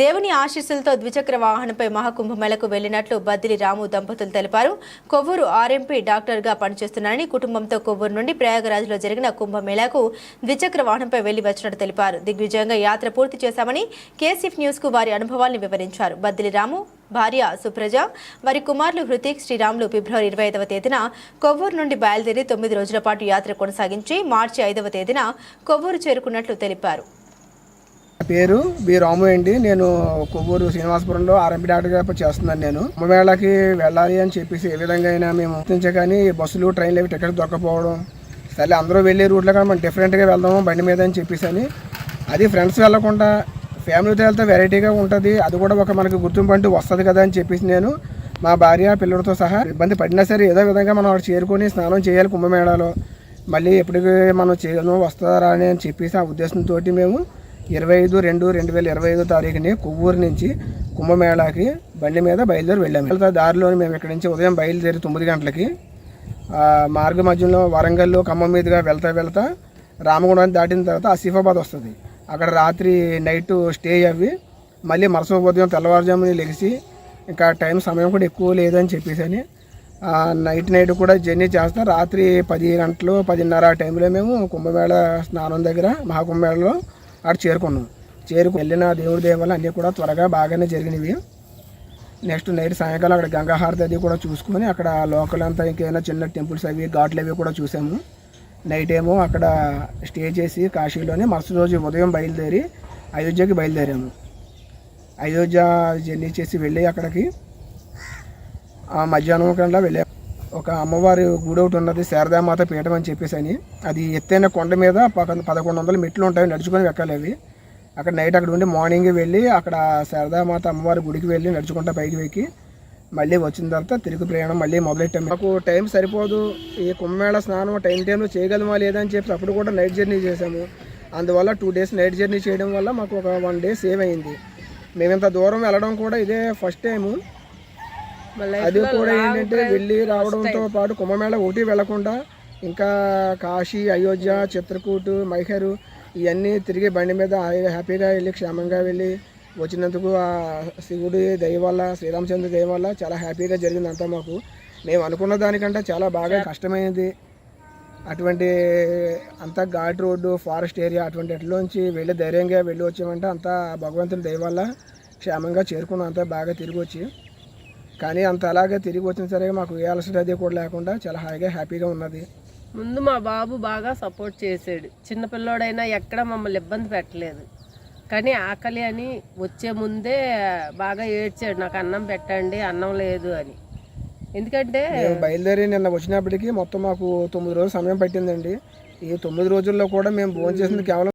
దేవుని ఆశీస్సులతో ద్విచక్ర వాహనంపై మహాకుంభమేళకు వెళ్ళినట్లు బద్దిలి రాము దంపతులు తెలిపారు. కొవ్వూరు ఆర్ఎంపీ డాక్టర్గా పనిచేస్తున్నారని కుటుంబంతో కొవ్వూరు నుండి ప్రయాగరాజ్లో జరిగిన కుంభమేళాకు ద్విచక్ర వాహనంపై వెళ్ళి వచ్చినట్టు తెలిపారు. దిగ్విజయంగా యాత్ర పూర్తి చేశామని కేసీఎఫ్ న్యూస్కు వారి అనుభవాల్ని వివరించారు. బద్దిలి రాము భార్య సుప్రజ వారి కుమారులు హృతిక్ శ్రీరాములు ఫిబ్రవరి ఇరవై ఐదవ తేదీన కొవ్వూరు నుండి బయలుదేరి తొమ్మిది రోజుల పాటు యాత్ర కొనసాగించి మార్చి ఐదవ తేదీన కొవ్వూరు చేరుకున్నట్లు తెలిపారు. పేరు బి రాము అండి. నేను కొవ్వూరు శ్రీనివాసపురంలో ఆర్ఎంపీ డాక్టర్గా చేస్తున్నాను నేను. కుంభమేళాకి వెళ్ళాలి అని చెప్పేసి ఏ విధంగా అయినా మేము గుర్తించే కానీ బస్సులు ట్రైన్లు అవి టికెట్ దొరకపోవడం సరే అందరూ వెళ్ళే రూట్లో కానీ మనం డిఫరెంట్గా వెళ్దాము బండి మీద అని చెప్పేసి అని అది ఫ్రెండ్స్ వెళ్ళకుండా ఫ్యామిలీతో వెళ్తే వెరైటీగా ఉంటుంది. అది కూడా ఒక మనకి గుర్తింపు అంటూ వస్తుంది కదా అని చెప్పేసి నేను మా భార్య పిల్లలతో సహా ఇబ్బంది పడినా సరే ఏదో విధంగా మనం అక్కడ చేరుకొని స్నానం చేయాలి కుంభమేళాలో మళ్ళీ ఎప్పటికీ మనం చేయను వస్తారా అని అని చెప్పేసి ఆ ఉద్దేశంతో మేము ఇరవై ఐదు రెండు రెండు వేల ఇరవై ఐదో తారీఖుని కొవ్వూరు నుంచి కుంభమేళాకి బండి మీద బయలుదేరి వెళ్ళాము వెళ్తా దారిలో మేము ఇక్కడ నుంచి ఉదయం బయలుదేరి తొమ్మిది గంటలకి మార్గ మధ్యలో వరంగల్లో ఖమ్మం మీదుగా వెళ్తా వెళ్తా రామగుండాన్ని దాటిన తర్వాత ఆసిఫాబాద్ వస్తుంది. అక్కడ రాత్రి నైట్ స్టే అవి మళ్ళీ మరుసటి ఉదయం తెల్లవారుజామున లెగిసి ఇంకా టైం సమయం కూడా ఎక్కువ లేదని చెప్పేసి అని నైట్ నైట్ కూడా జర్నీ చేస్తాం. రాత్రి పది గంటలు పదిన్నర ఆ టైంలో మేము కుంభమేళ స్నానం దగ్గర మహాకుంభమేళలో అక్కడ చేరుకున్నాం. చేరుకు వెళ్ళిన దేవుడి దేవాలు అన్నీ కూడా త్వరగా బాగానే జరిగినవి. నెక్స్ట్ నైట్ సాయంకాలం అక్కడ గంగాహారతి అది కూడా చూసుకొని అక్కడ లోకల్ అంతా ఇంకేమైనా చిన్న టెంపుల్స్ అవి ఘాట్లు అవి కూడా చూసాము. నైట్ ఏమో అక్కడ స్టే చేసి కాశీలోనే మరుసటి రోజు ఉదయం బయలుదేరి అయోధ్యకి బయలుదేరాము. అయోధ్య జర్నీ చేసి వెళ్ళి అక్కడికి ఆ మధ్యాహ్నం కల్లా వెళ్ళాము ఒక అమ్మవారి గుడి ఒకటి ఉన్నది శారదామాత పీఠం అని చెప్పేసి అని. అది ఎత్తైన కొండ మీద పదకొండు వందల మెట్లు ఉంటాయి నడుచుకొని ఎక్కాలి అవి. అక్కడ నైట్ అక్కడ ఉండి మార్నింగ్ వెళ్ళి అక్కడ శారదామాత అమ్మవారి గుడికి వెళ్ళి నడుచుకుంటా పైకి వెక్కి మళ్ళీ వచ్చిన తర్వాత తిరుగు ప్రయాణం మళ్ళీ మొదలెట్టాము మాకు టైం సరిపోదు. ఈ కుంభమేళ స్నానం టైం టైంలో చేయగలమా లేదా అని చెప్పి అప్పుడు కూడా నైట్ జర్నీ చేసాము అందువల్ల టూ డేస్ నైట్ జర్నీ చేయడం వల్ల మాకు ఒక వన్ డే సేవ్ అయింది. మేము ఇంత దూరం వెళ్ళడం కూడా ఇదే ఫస్ట్ టైము అది కూడా ఏంటంటే వెళ్ళి రావడంతో పాటు కుంభమేళ ఒకటి వెళ్ళకుండా ఇంకా కాశీ అయోధ్య చిత్రకూట్ మైహరు ఇవన్నీ తిరిగి బండి మీద హ్యాపీగా వెళ్ళి క్షేమంగా వెళ్ళి వచ్చినందుకు ఆ శివుడి దయ వల్ల శ్రీరామచంద్ర దయ వల్ల చాలా హ్యాపీగా జరిగింది అంతా మాకు. మేము అనుకున్న దానికంటే చాలా బాగా కష్టమైనది అటువంటి అంతా ఘాట్ రోడ్డు ఫారెస్ట్ ఏరియా అటువంటి ఎట్లోంచి వెళ్ళి ధైర్యంగా వెళ్ళి వచ్చామంటే అంతా భగవంతుని దయ వల్ల క్షేమంగా చేరుకున్నాం అంతా బాగా తిరిగి వచ్చి. కానీ అంత అలాగే తిరిగి వచ్చిన సరే మాకు ఏ అలసట అది కూడా లేకుండా చాలా హాయిగా హ్యాపీగా ఉన్నది. ముందు మా బాబు బాగా సపోర్ట్ చేసాడు. చిన్నపిల్లోడైనా ఎక్కడ మమ్మల్ని ఇబ్బంది పెట్టలేదు. కానీ ఆకలి అని వచ్చే ముందే బాగా ఏడ్చాడు. నాకు అన్నం పెట్టండి అన్నం లేదు అని. ఎందుకంటే బయలుదేరి నిన్న వచ్చినప్పటికీ మొత్తం మాకు తొమ్మిది రోజులు సమయం పట్టిందండి. ఈ తొమ్మిది రోజుల్లో కూడా మేము భోజనం చేసింది కేవలం